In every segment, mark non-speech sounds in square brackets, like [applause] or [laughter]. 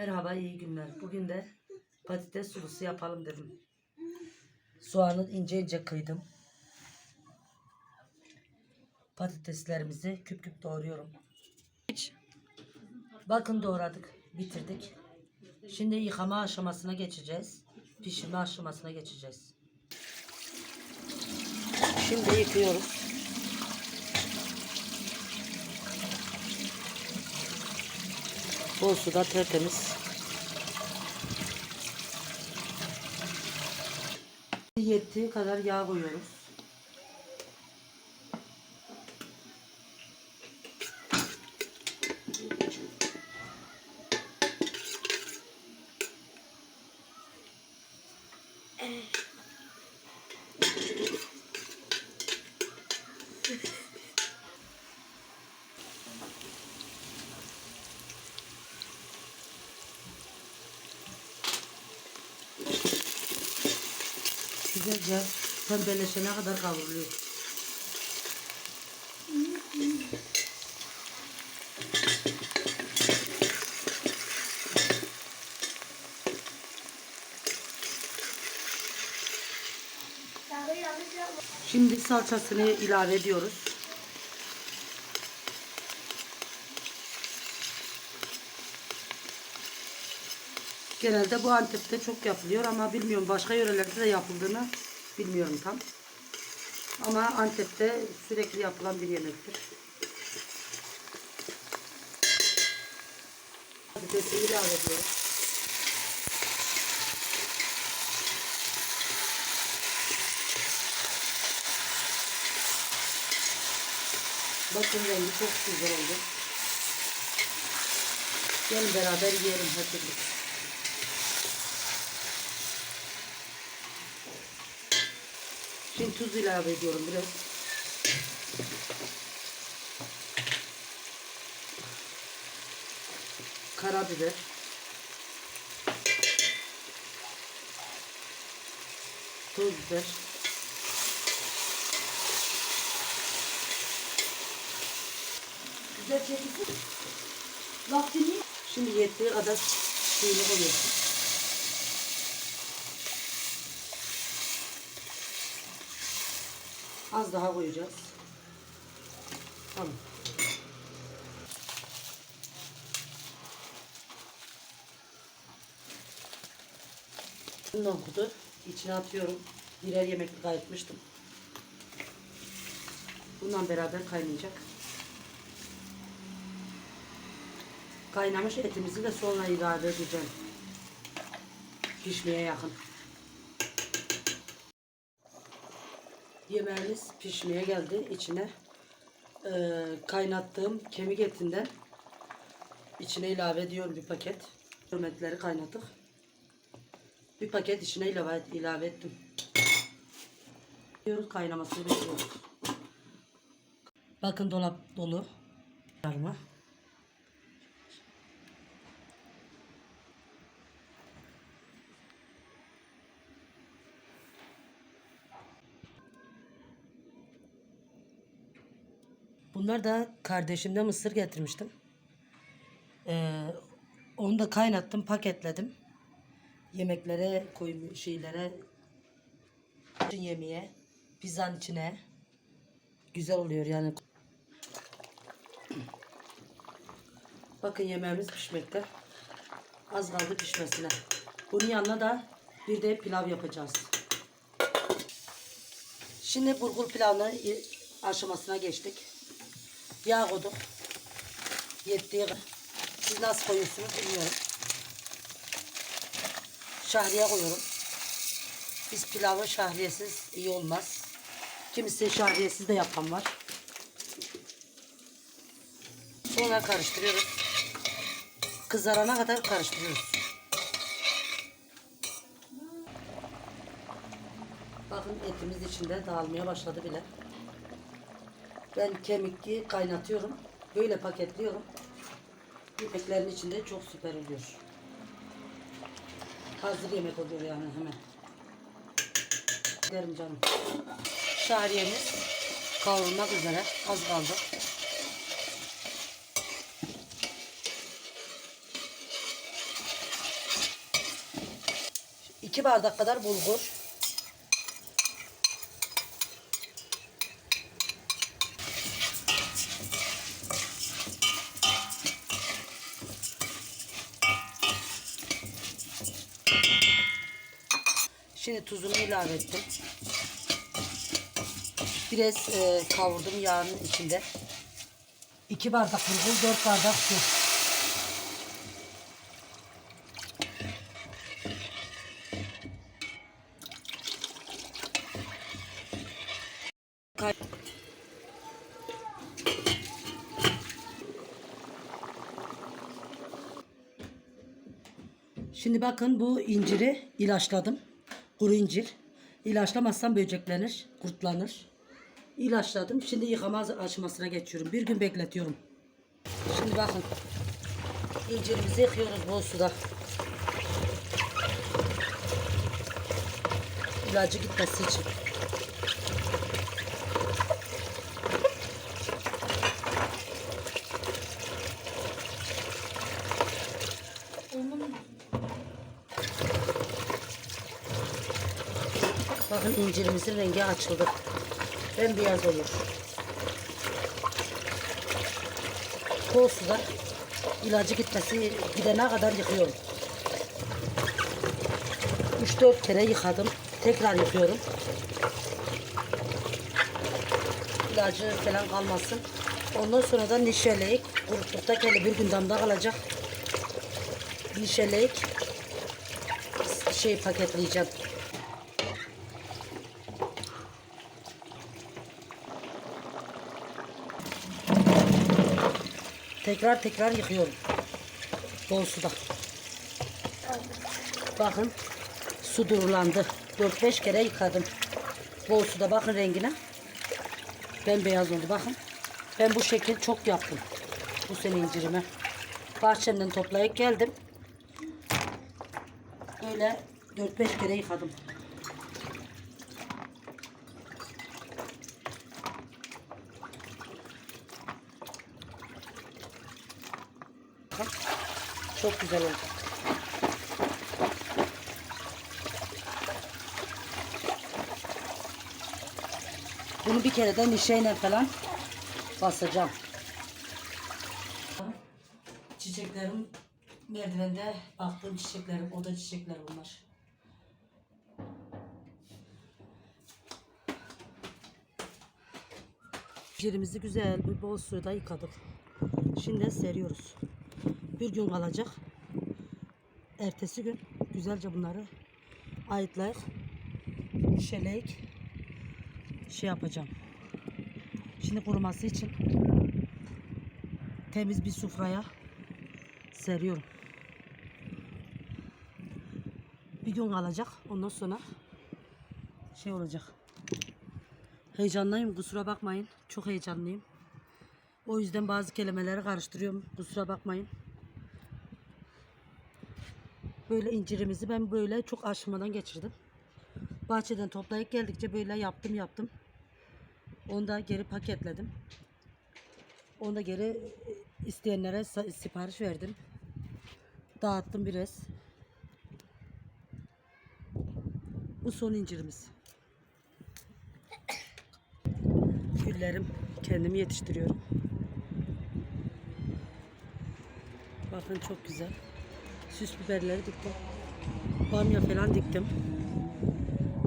Merhaba, iyi günler. Bugün de patates sulusu yapalım dedim. Soğanı ince ince kıydım. Patateslerimizi küp küp doğruyorum. Bakın doğradık, bitirdik. Şimdi yıkama aşamasına geçeceğiz. Pişirme aşamasına geçeceğiz. Şimdi yıkıyoruz. Bol suda tertemiz. Yettiği kadar yağ koyuyoruz. Güzelce pembeleşene kadar kavruluyor. Şimdi salçasını ilave ediyoruz. Genelde bu Antep'te çok yapılıyor ama bilmiyorum başka yörelerde de yapıldığını bilmiyorum tam. Ama Antep'te sürekli yapılan bir yemektir. Patatesi ilave ediyoruz. Bakın rengi çok güzel oldu. Gelin beraber yiyelim hep. Şimdi tuz ilave ediyorum biraz. Karabiber. Toz biber. Güzel çekilsin. Şimdi yettiği kadar suyunu koyuyorsun. Az daha koyacağız. Tamam. Bundan kutu içine atıyorum. Birer yemeklik ayırtmıştım. Bundan beraber kaynayacak. Kaynamış etimizi de sonra ilave edeceğim. Pişmeye yakın. Yemeğimiz pişmeye geldi. İçine e, kaynattığım kemik etinden içine ilave ediyorum bir paket. Hürmetleri kaynattık. Bir paket içine ilave, ilave ettim. Diyoruz kaynamasını bekliyoruz. Bakın dolap dolu. Sarma. Bunlar da kardeşimden mısır getirmiştim. Ee, onu da kaynattım, paketledim. Yemeklere koymuş şeylere yemeğe, pizzanın içine güzel oluyor yani. [clears throat] Bakın yemeğimiz pişmekte. Az kaldı pişmesine. Bunun yanına da bir de pilav yapacağız. Şimdi bulgur pilavının aşamasına geçtik. Yağ koyduk. Yettiği. Siz nasıl koyuyorsunuz bilmiyorum. Şahriye koyuyorum. Biz pilavı şahriyesiz iyi olmaz. Kimisi şahriyesiz de yapan var. Sonra karıştırıyoruz. Kızarana kadar karıştırıyoruz. Bakın etimiz içinde dağılmaya başladı bile. Ben kemikli kaynatıyorum. Böyle paketliyorum. Yemeklerin içinde çok süper oluyor. Hazır yemek oluyor yani hemen. Derim canım. Şahriyemiz kavrulmak üzere. Az kaldı. 2 bardak kadar bulgur. Şimdi tuzumu ilave ettim. Biraz e, kavurdum yağın içinde. 2 bardak bulgur, 4 bardak su. Şimdi bakın bu inciri ilaçladım. Kuru incir. İlaçlamazsam böceklenir, kurtlanır. İlaçladım. Şimdi yıkama aşamasına geçiyorum. Bir gün bekletiyorum. Şimdi bakın. İncirimizi yıkıyoruz bol suda. İlacı gitmesi için. Bakın incirimizin rengi açıldı. Bembeyaz olur. Kol suda ilacı gitmesi gidene kadar yıkıyorum. 3-4 kere yıkadım. Tekrar yıkıyorum. İlacı falan kalmasın. Ondan sonra da nişeleyip kuruttukta kendi bir gün damda kalacak. Nişeleyip şey paketleyeceğim. Tekrar tekrar yıkıyorum. Bol suda. Bakın su durulandı. 4-5 kere yıkadım. Bol suda bakın rengine. Bembeyaz oldu bakın. Ben bu şekil çok yaptım. Bu sene incirime. Bahçemden toplayıp geldim. Böyle 4-5 kere yıkadım. Çok güzel oldu. Bunu bir kere de nişeyle falan basacağım. Çiçeklerim merdivende baktığım çiçeklerim, oda çiçekleri bunlar. Yerimizi güzel bir bol suda yıkadık. Şimdi seriyoruz. Bir gün kalacak. Ertesi gün güzelce bunları ayıtlayıp şeleyik şey yapacağım. Şimdi kuruması için temiz bir sufraya seriyorum. Bir gün kalacak. Ondan sonra şey olacak. Heyecanlıyım. Kusura bakmayın. Çok heyecanlıyım. O yüzden bazı kelimeleri karıştırıyorum. Kusura bakmayın. Böyle incirimizi ben böyle çok aşamadan geçirdim. Bahçeden toplayıp geldikçe böyle yaptım yaptım. Onu da geri paketledim. Onu da geri e, isteyenlere sipariş verdim. Dağıttım biraz. Bu son incirimiz. Güllerim kendimi yetiştiriyorum. Bakın çok güzel. Süs biberleri diktim. Bamya falan diktim.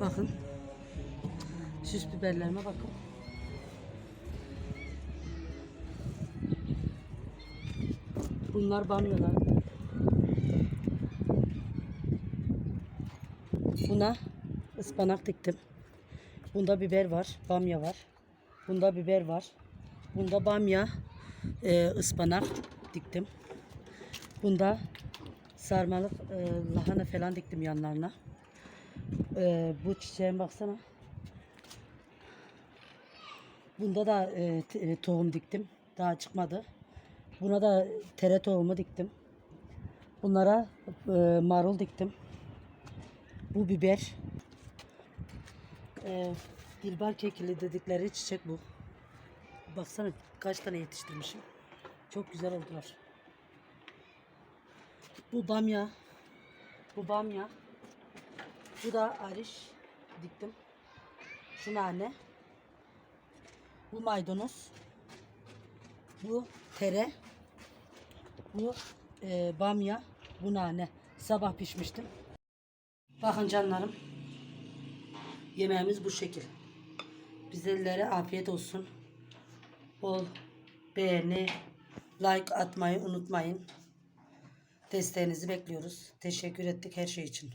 Bakın. Süs biberlerime bakın. Bunlar bamyalar. Buna ıspanak diktim. Bunda biber var, bamya var. Bunda biber var. Bunda bamya, e, ıspanak diktim. Bunda sarmalık e, lahana falan diktim yanlarına. E, bu çiçeğe baksana. Bunda da e, e, tohum diktim. Daha çıkmadı. Buna da tere tohumu diktim. Bunlara e, marul diktim. Bu biber. E, dilbar kekili dedikleri çiçek bu. Baksana kaç tane yetiştirmişim. Çok güzel oldular. Bu bamya. Bu bamya. Bu da ariş diktim. Şu nane. Bu maydanoz. Bu tere. Bu e, bamya. Bu nane. Sabah pişmiştim. Bakın canlarım. Yemeğimiz bu şekil. Bizlere afiyet olsun. Bol beğeni, like atmayı unutmayın. Desteğinizi bekliyoruz. Teşekkür ettik her şey için.